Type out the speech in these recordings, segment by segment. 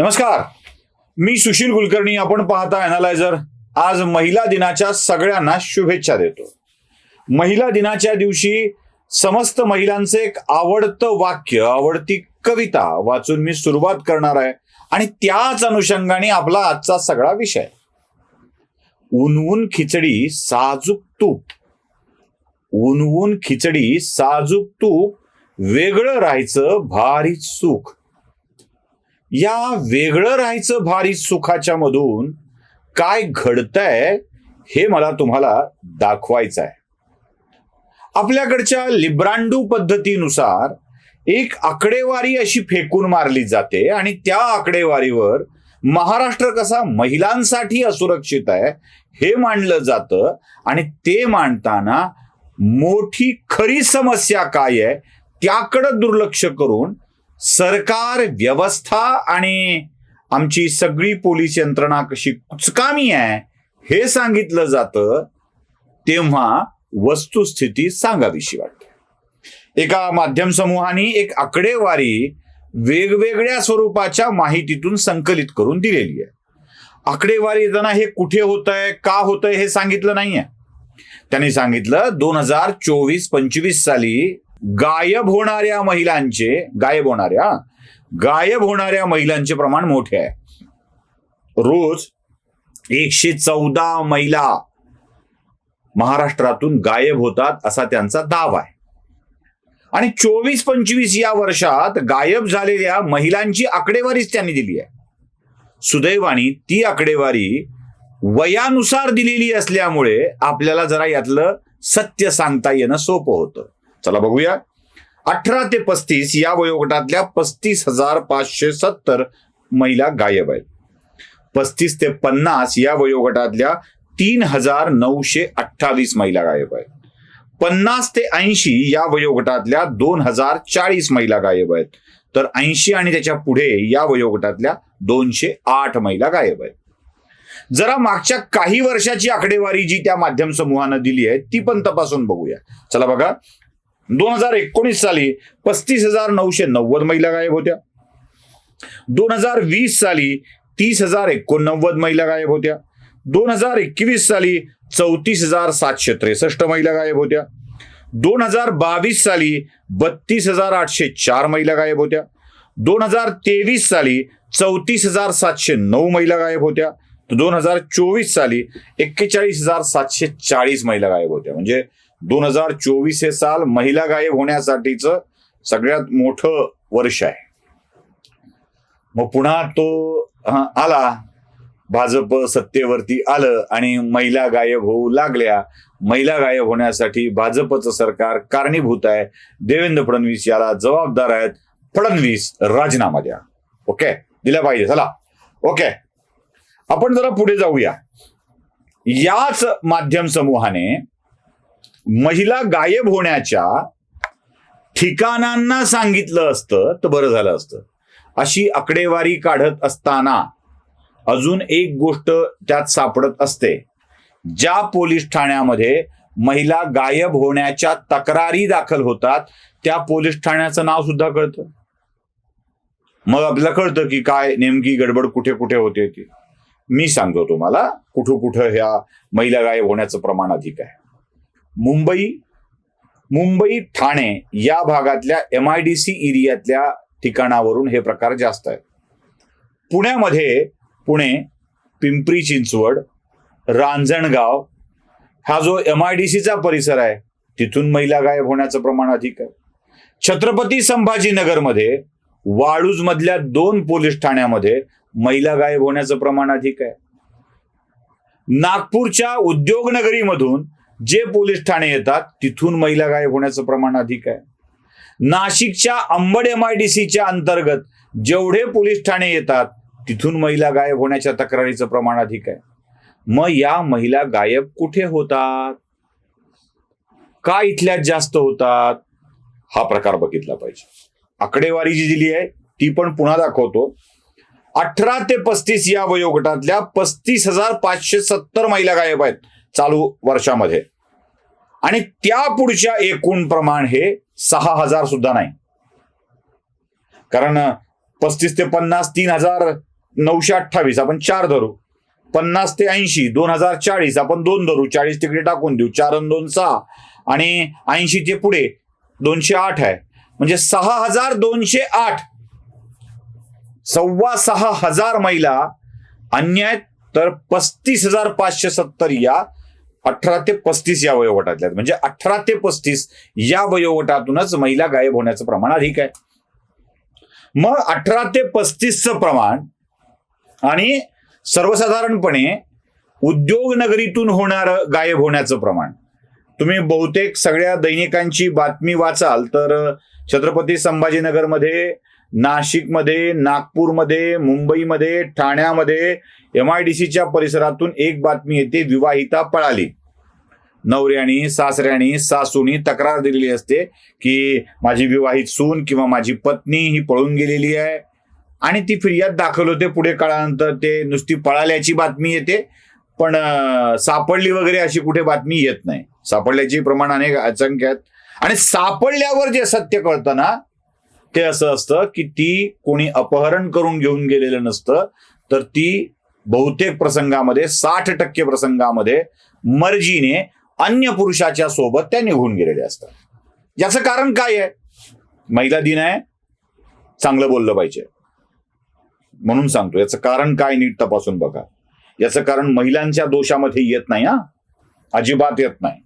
नमस्कार. मी सुशील कुलकर्णी आपण पाहता अनालायझर आज महिला दिनाच्या सगळ्यांना शुभेच्छा देतो. महिला दिनाच्या दिवशी समस्त महिलांचं एक आवडतं वाक्य आवडती कविता वाचून मी सुरुवात करणार आहे. आणि त्याच अनुषंगाने आपला आजचा सगळा विषय. उनवून खिचडी साजूक तूप. उनवून खिचडी साजूक तूप. वेगळं राहायचं भारी सुख. या वेगळं राहायचं भारी सुखाच्या मधून काय घडतंय हे मला तुम्हाला दाखवायचं आहे. आपल्याकडच्या लिब्रांडू पद्धतीनुसार एक आकडेवारी अशी फेकून मारली जाते आणि त्या आकडेवारीवर महाराष्ट्र कसा महिलांसाठी असुरक्षित आहे हे मांडलं जातं आणि ते मांडताना मोठी खरी समस्या काय आहे त्याकडं दुर्लक्ष करून सरकार व्यवस्था आणि आमची सगळी पोलीस यंत्रणा कशी कुचकामी आहे हे सांगितलं जातं तेव्हा वस्तुस्थिती सांगावीशी वाटते. एका माध्यम समूहाने एक आकडेवारी वेगवेगळ्या स्वरूपाच्या माहितीतून संकलित करून दिलेली आहे. आकडेवारी येताना हे कुठे होत आहे का होत आहे हे सांगितलं नाहीये. त्यांनी सांगितलं दोन हजार चोवीस पंचवीस साली गायब होणाऱ्या महिलांचे गायब होणाऱ्या गायब होणाऱ्या महिलांचे प्रमाण मोठे आहे. रोज एकशे चौदा महिला महाराष्ट्रातून गायब होतात असा त्यांचा दावा आहे. आणि चोवीस पंचवीस या वर्षात गायब झालेल्या महिलांची आकडेवारीच त्यांनी दिली आहे. सुदैवानी ती आकडेवारी वयानुसार दिलेली असल्यामुळे आपल्याला जरा यातलं सत्य सांगता येणं सोपं होतं. चला बघूया. अठरा ते पस्तीस या वयोगटातल्या पस्तीस हजार पाचशे सत्तर महिला गायब आहेत. पस्तीस ते पन्नास या वयोगटातल्या तीन हजार नऊशे अठ्ठावीस महिला गायब आहेत. पन्नास ते ऐंशी या वयोगटातल्या दोन हजार चाळीस महिला गायब आहेत. तर ऐंशी आणि त्याच्या पुढे या वयोगटातल्या दोनशे आठ महिला गायब आहेत. जरा मागच्या काही वर्षाची आकडेवारी जी त्या माध्यम समूहानं दिली आहे ती पण तपासून बघूया. चला बघा. दोन हजार एकोणीस साली पस्तीस हजार नऊशे नव्वद महिला गायब होत्या. दोन हजार वीस साली तीस हजार एकोणनव्वद महिला गायब होत्या. दोन हजार एकवीस साली चौतीस हजार सातशे त्रेसष्ट महिला गायब होत्या. दोन हजार बावीस साली बत्तीस हजार आठशे चार महिला गायब होत्या. दोन हजार तेवीस साली चौतीस हजार सातशे नऊ महिला गायब होत्या. तर दोन हजार चोवीस साली एक्केचाळीस हजार सातशे चाळीस महिला गायब होत्या. म्हणजे दोन हजार चोवीस हे साल महिला गायब होण्यासाठीचं सगळ्यात मोठं वर्ष आहे. मग पुन्हा तो आला. भाजप सत्तेवरती आलं आणि महिला गायब होऊ लागल्या. महिला गायब होण्यासाठी भाजपचं सरकार कारणीभूत आहे. देवेंद्र फडणवीस याला जबाबदार आहेत. फडणवीस राजीनामा द्या. ओके? दिला पाहिजे. चला. ओके. आपण जरा पुढे जाऊया. याच माध्यम समूहाने महिला गायब होण्याच्या ठिकाणांना सांगितलं असतं तर बरं झालं असतं. अशी आकडेवारी काढत असताना अजून एक गोष्ट त्यात सापडत असते. ज्या पोलीस ठाण्यामध्ये महिला गायब होण्याच्या तक्रारी दाखल होतात त्या पोलीस ठाण्याचं नाव सुद्धा कळतं. मग आपल्याला कळतं की काय नेमकी गडबड कुठे कुठे होते ती. मी सांगतो तुम्हाला कुठं कुठं ह्या महिला गायब होण्याचं प्रमाण अधिक आहे. मुंबई मुंबई ठाणे या भागातल्या एम आय डी सी एरियातल्या ठिकाणावरून हे प्रकार जास्त आहेत. पुण्यामध्ये पुणे पिंपरी चिंचवड रांजणगाव हा जो एम आय डी सीचा परिसर आहे तिथून महिला गायब होण्याचं प्रमाण अधिक आहे. छत्रपती संभाजीनगरमध्ये वाळूज मधल्या दोन पोलीस ठाण्यामध्ये महिला गायब होण्याचं प्रमाण अधिक आहे. नागपूरच्या उद्योगनगरीमधून जे पोलीस ठाणे येतात तिथून महिला गायब होण्याचं प्रमाण अधिक आहे. नाशिकच्या अंबड एम आय डी सीच्या अंतर्गत जेवढे पोलीस ठाणे येतात तिथून महिला गायब होण्याच्या तक्रारीचं प्रमाण अधिक आहे. मग या महिला गायब कुठे होतात? का इथल्यात जास्त होतात? हा प्रकार बघितला पाहिजे. आकडेवारी जी दिली आहे ती पण पुन्हा दाखवतो. अठरा ते पस्तीस या वयोगटातल्या पस्तीस हजार पाचशे सत्तर महिला गायब आहेत चालू वर्षामध्ये. आणि त्या पुढच्या एकूण प्रमाण हे सहा हजार सुद्धा नाही. कारण पस्तीस ते पन्नास तीन हजार नऊशे अठ्ठावीस आपण चार धरू. पन्नास ते ऐंशी दोन हजार चाळीस आपण दोन धरू. चाळीस तिकडे टाकून देऊ. चार अन दोन सहा. आणि ऐंशी ते पुढे दोनशे आठ आहे. म्हणजे सहा हजार दोनशे आठ. सव्वा सहा हजार महिला अन्याय तर पस्तीस हजार पाचशे सत्तर या अठरा ते पस्तीस या वयोगटातल्या आहेत. म्हणजे अठरा ते पस्तीस या वयोगटातूनच महिला गायब होण्याचं प्रमाण अधिक आहे मग अठरा ते पस्तीसचं प्रमाण आणि सर्वसाधारणपणे उद्योग नगरीतून होणारं गायब होण्याचं प्रमाण तुम्ही बहुतेक सगळ्या दैनिकांची बातमी वाचाल तर छत्रपती संभाजीनगरमध्ये नाशिकमध्ये नागपूरमध्ये मुंबईमध्ये ठाण्यामध्ये एम आय डी सीच्या परिसरातून एक बातमी येते विवाहिता पळाली. नवऱ्यानी सासऱ्यानी सासूनी तक्रार दिलेली असते की माझी विवाहित सून किंवा माझी पत्नी ही पळून गेलेली आहे. आणि ती फिर्याद दाखल होते पुढे काळानंतर ते नुसती पळाल्याची बातमी येते पण सापडली वगैरे अशी कुठे बातमी येत नाही. सापडल्याची प्रमाण अनेक असंख्य आहेत. आणि सापडल्यावर जे सत्य कळतं ना ते असं असतं की ती कोणी अपहरण करून घेऊन गेलेलं नसतं तर ती बहुतेक प्रसंगामध्ये साठ टक्के प्रसंगामध्ये मर्जीने अन्य पुरुषाच्या सोबत त्या निघून गेलेल्या असतात. याचं कारण काय आहे? महिला दिन आहे चांगलं बोललं पाहिजे. म्हणून सांगतो याचं कारण काय नीट तपासून बघा. याचं कारण महिलांच्या दोषामध्ये येत नाही हा. अजिबात येत नाही.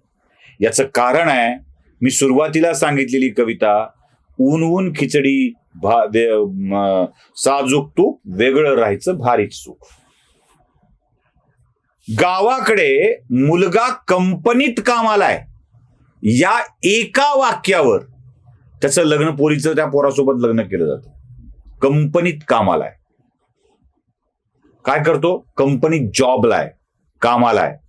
याचं कारण आहे मी सुरुवातीला सांगितलेली कविता ऊन ऊन खिचडी भा साजूक तूप वेगळं राहायचं भारीच सुख. गावाकडे मुलगा कंपनीत कामाला आहे या एका वाक्यावर त्याचं लग्न पोरीचं त्या पोरासोबत लग्न केलं जातं. कंपनीत कामाला आहे काय करतो? कंपनीत जॉबला आहे कामाला आहे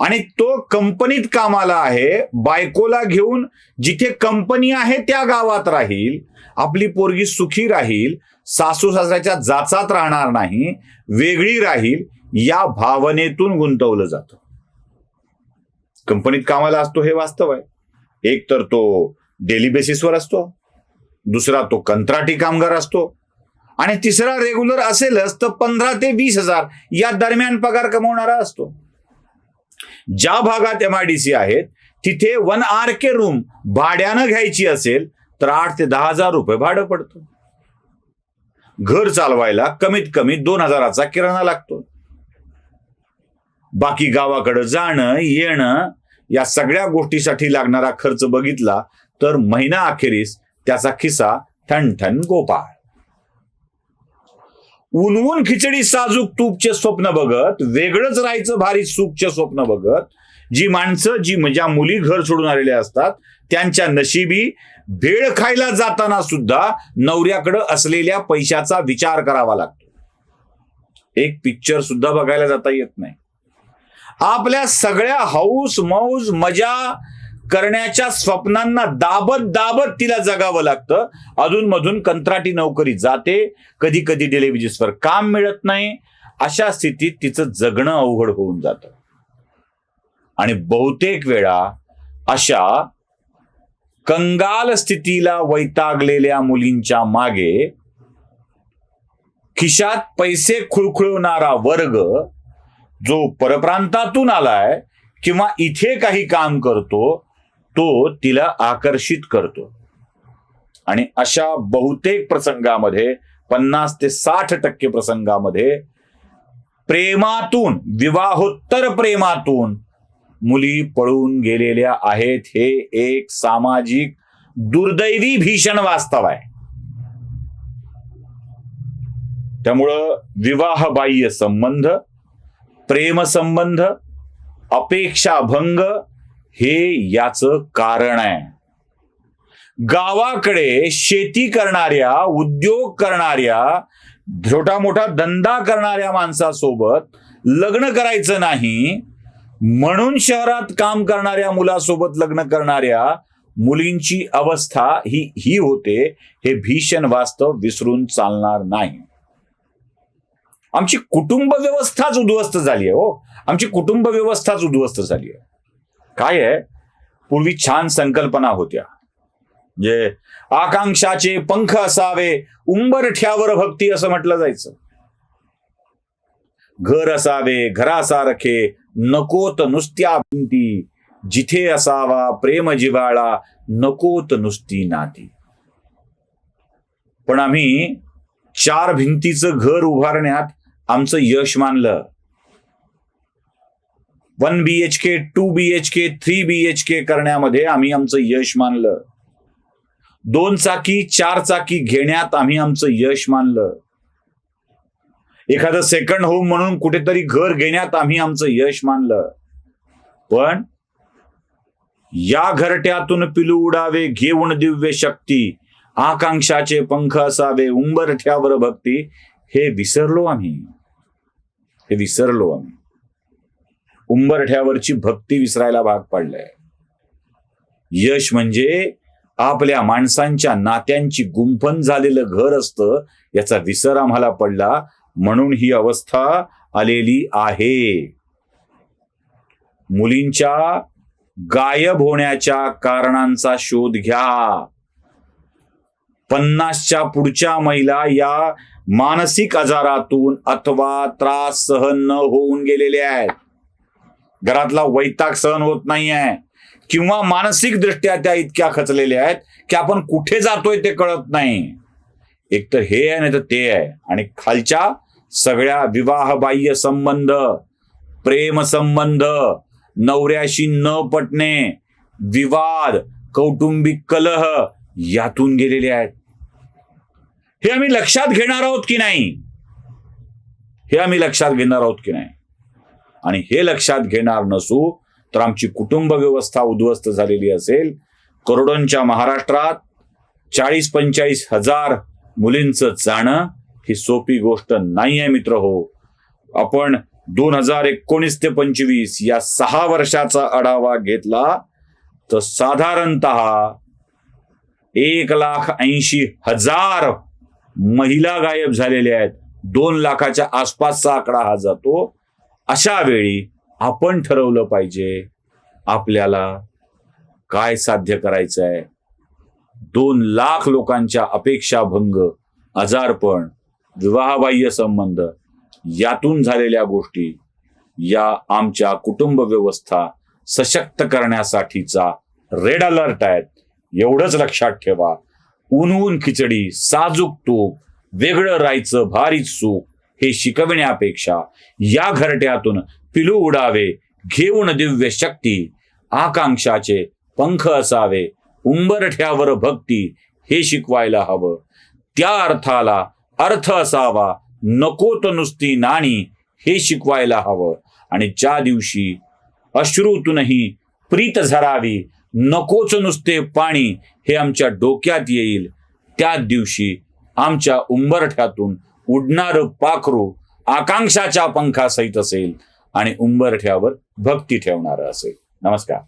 आणि तो कंपनीत कामाला आहे बायकोला घेऊन जिथे कंपनी आहे त्या गावात राहील आपली पोरगी सुखी राहील सासू सासऱ्याच्या जाचात राहणार नाही वेगळी राहील या भावनेतून गुंतवलं जातं. कंपनीत कामाला असतो हे वास्तव आहे. एक तर तो डेली बेसिसवर असतो दुसरा तो कंत्राटी कामगार असतो आणि तिसरा रेग्युलर असेलच तर पंधरा ते वीस हजार या दरम्यान पगार कमवणारा असतो. ज्या भागात एमआयडीसी आहेत तिथे वन आर के रूम भाड्यानं घ्यायची असेल तर आठ ते दहा हजार रुपये भाडं पडतं. घर चालवायला कमीत कमी दोन हजाराचा किराणा लागतो. बाकी गावाकडं जाणं येणं या सगळ्या गोष्टीसाठी लागणारा खर्च बघितला तर महिना अखेरीस त्याचा खिसा ठणठण गोपाळ. उनवून खिचडी साजूक तूपचे स्वप्न बघत वेगळंच राहायचं भारी सुखचे स्वप्न बघत जी माणसं जी ज्या मुली घर सोडून आलेल्या असतात त्यांच्या नशिबी भेळ खायला जाताना सुद्धा नवऱ्याकडं असलेल्या पैशाचा विचार करावा लागतो. एक पिक्चर सुद्धा बघायला जाता येत नाही. आपल्या सगळ्या हौस मौज मजा करण्याच्या स्वप्नांना दाबत दाबत तिला जगावं लागतं. अधूनमधून कंत्राटी नोकरी जाते. कधी कधी टेलिव्हिजन्सवर काम मिळत नाही. अशा स्थितीत तिचं जगणं अवघड होऊन जातं. आणि बहुतेक वेळा अशा कंगाल स्थितीला वैतागलेल्या मुलींच्या मागे खिशात पैसे खुळखुळवणारा वर्ग जो परप्रांतातून आलाय किंवा इथे काही काम करतो तो तिला आकर्षित करतो. आणि अशा बहुतेक प्रसंगामध्ये पन्नास ते साठ टक्के प्रसंगामध्ये प्रेमातून विवाहोत्तर प्रेमातून मुली पळून गेलेल्या आहेत. हे एक सामाजिक दुर्दैवी भीषण वास्तव आहे. त्यामुळं विवाहबाह्य संबंध प्रेमसंबंध अपेक्षाभंग हे याचं कारण आहे. गावाकडे शेती करणाऱ्या उद्योग करणाऱ्या छोटा मोठा धंदा करणाऱ्या माणसासोबत लग्न करायचं नाही म्हणून शहरात काम करणाऱ्या मुलासोबत लग्न करणाऱ्या मुलींची अवस्था ही ही होते हे भीषण वास्तव विसरून चालणार नाही. आमची कुटुंब व्यवस्थाच उद्ध्वस्त झाली आहे हो. आमची कुटुंब व्यवस्थाच उद्ध्वस्त झाली आहे. काय आहे? पूर्वी छान संकल्पना होत्या. म्हणजे आकांक्षाचे पंख असावे उंबरठ्यावर भक्ती असं म्हटलं जायचं. घर असावे घरासारखे नकोत नुसत्या भिंती. जिथे असावा प्रेम जिवाळा नकोत नुसती नाती. पण आम्ही चार भिंतीचं घर उभारण्यात आमचं यश मानलं. One B H K two B H K three B H K करण्यामध्ये आम्ही आमचं यश मानलं. दोन चाकी चार चाकी घेण्यात आम्ही आमचं यश मानलं. एखादं सेकंड होम म्हणून कुठेतरी घर घेण्यात आम्ही आमचं यश मानलं. पण या घरट्यातून पिलू उडावे घेऊन दिव्य शक्ती आकांक्षाचे पंख असावे उंबरठ्यावर भक्ती हे विसरलो आम्ही. हे विसरलो आम्ही. उंबरठ्यावरची भक्ती विसरायला भाग पडलाय. यश म्हणजे आपल्या माणसांच्या नात्यांची गुंफण झालेलं घर असतं याचा विसर आम्हाला पडला म्हणून ही अवस्था आलेली आहे. मुलींच्या गायब होण्याच्या कारणांचा शोध घ्या. पन्नासच्या पुढच्या महिला या मानसिक आजारातून अथवा त्रास सहन न होऊन गेलेल्या आहेत. घरातला वैताग सहन होत नाही आहे किंवा मानसिक दृष्ट्या त्या इतक्या खचलेल्या आहेत की आपण कुठे जातोय ते कळत नाही. एक तर हे आहे नाही तर ते आहे. आणि खालच्या सगळ्या विवाहबाह्य संबंध प्रेम संबंध नवऱ्याशी न पटणे विवाद कौटुंबिक कलह यातून गेलेले आहेत. हे आम्ही लक्षात घेणार आहोत की नाही? हे आम्ही लक्षात घेणार आहोत की नाही? आणि हे लक्षात घेणार नसू तर आमची कुटुंब व्यवस्था उद्ध्वस्त झालेली असेल. करोडोंच्या महाराष्ट्रात चाळीस पंचाळीस हजार मुलींचं जाणं ही सोपी गोष्ट नाही आहे मित्र हो. आपण दोन हजार एकोणीस ते पंचवीस या सहा वर्षाचा आढावा घेतला तर साधारणत एक लाख ऐंशी हजार महिला गायब झालेल्या आहेत. दोन लाखाच्या आसपासचा आकडा हा जातो. अशा वेळी आपण ठरवलं पाहिजे आपल्याला काय साध्य करायचं आहे दोन लाख लोकांच्या अपेक्षाभंग आजारपण विवाहबाह्य संबंध यातून झालेल्या गोष्टी या आमच्या कुटुंब व्यवस्था सशक्त करण्यासाठीचा रेड अलर्ट आहेत. एवढंच लक्षात ठेवा. ऊन खिचडी साजूक तूप वेगळं राहायचं भारीच सुख हे शिकविण्यापेक्षा या घरट्यातून पिलू उडावे घेऊन दिव्य शक्ती आकांक्षाचे पंख असावे उंबरठ्यावर भक्ती हे शिकवायला हवं. त्या अर्थाला अर्थ असावा नकोत नुसती नाणी हे शिकवायला हवं. आणि ज्या दिवशी अश्रूतूनही प्रीत झरावी नकोच नुसते पाणी हे आमच्या डोक्यात येईल त्या दिवशी आमच्या उंबरठ्यातून उडणारं पाखरू आकांक्षाच्या पंखासहित असेल आणि उंबरठ्यावर भक्ती ठेवणारं असेल. नमस्कार.